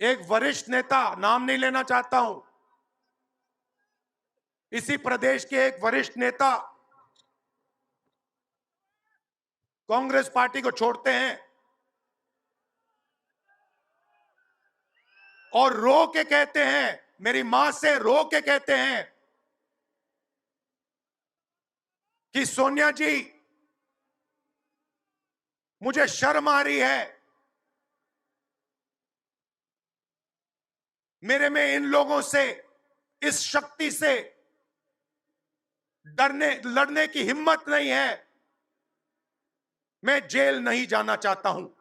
एक वरिष्ठ नेता नाम नहीं लेना चाहता हूँ। इसी प्रदेश के एक वरिष्ठ नेता कांग्रेस पार्टी को छोड़ते हैं और रो के कहते हैं, मेरी माँ से रो के कहते हैं कि सोनिया जी, मुझे शर्म आ रही है। मेरे में इन लोगों से, इस शक्ति से डरने, लड़ने की हिम्मत नहीं है। मैं जेल नहीं जाना चाहता हूँ।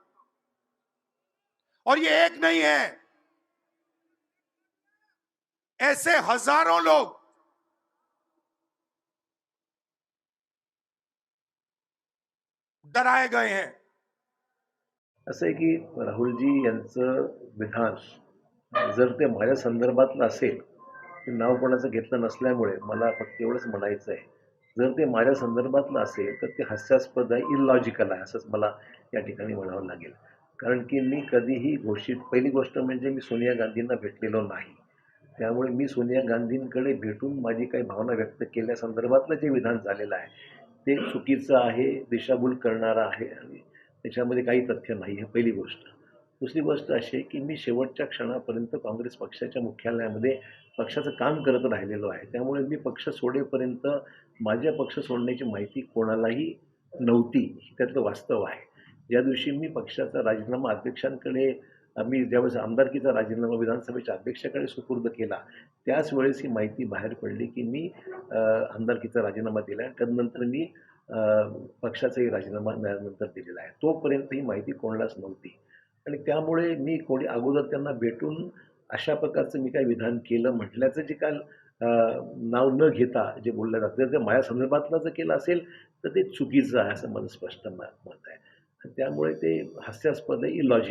और ये एक नहीं है। ऐसे हज़ारों लोग डराए गए हैं। आहे की राहुलजी यांचं विधान जर ते माझ्या संदर्भातलं असेल ते नाव कोणाचं घेतलं नसल्यामुळे मला फक्त एवढंच म्हणायचं आहे. जर ते माझ्या संदर्भातलं असेल तर ते हास्यास्पद आहे इलॉजिकल आहे असंच मला या ठिकाणी म्हणावं लागेल. कारण की मी कधीही घोषित पहिली गोष्ट म्हणजे मी सोनिया गांधींना भेटलेलो नाही. त्यामुळे मी सोनिया गांधींकडे भेटून माझी काही भावना व्यक्त केल्या संदर्भातलं जे विधान झालेलं आहे ते चुकीचं आहे दिशाभूल करणारं आहे आणि त्याच्यामध्ये काही तथ्य नाही आहे पहिली गोष्ट. दुसरी गोष्ट अशी की मी शेवटच्या क्षणापर्यंत काँग्रेस पक्षाच्या मुख्यालयामध्ये पक्षाचं काम करत राहिलेलो आहे. त्यामुळे मी पक्ष सोडेपर्यंत माझ्या पक्ष सोडण्याची माहिती कोणालाही नव्हती हे त्यातलं वास्तव आहे. ज्या दिवशी मी पक्षाचा राजीनामा अध्यक्षांकडे मी ज्यावेळेस आमदारकीचा राजीनामा विधानसभेच्या अध्यक्षाकडे सुपूर्द केला त्याच वेळेस ही माहिती बाहेर पडली की मी आमदारकीचा राजीनामा दिला आहे मी पक्षाचाही राजीनामा नंतर दिलेला आहे. तोपर्यंत ही माहिती कोणालाच नव्हती. आणि त्यामुळे मी कोणी अगोदर त्यांना भेटून अशा प्रकारचं मी काही विधान केलं म्हटल्याचं जे काल नाव न घेता जे बोललं जातं जर ते माझ्या संदर्भातलं जर केलं असेल तर ते चुकीचं आहे असं माझं स्पष्ट मत आहे. त्यामुळे ते हास्यास्पद आहे इलॉजिक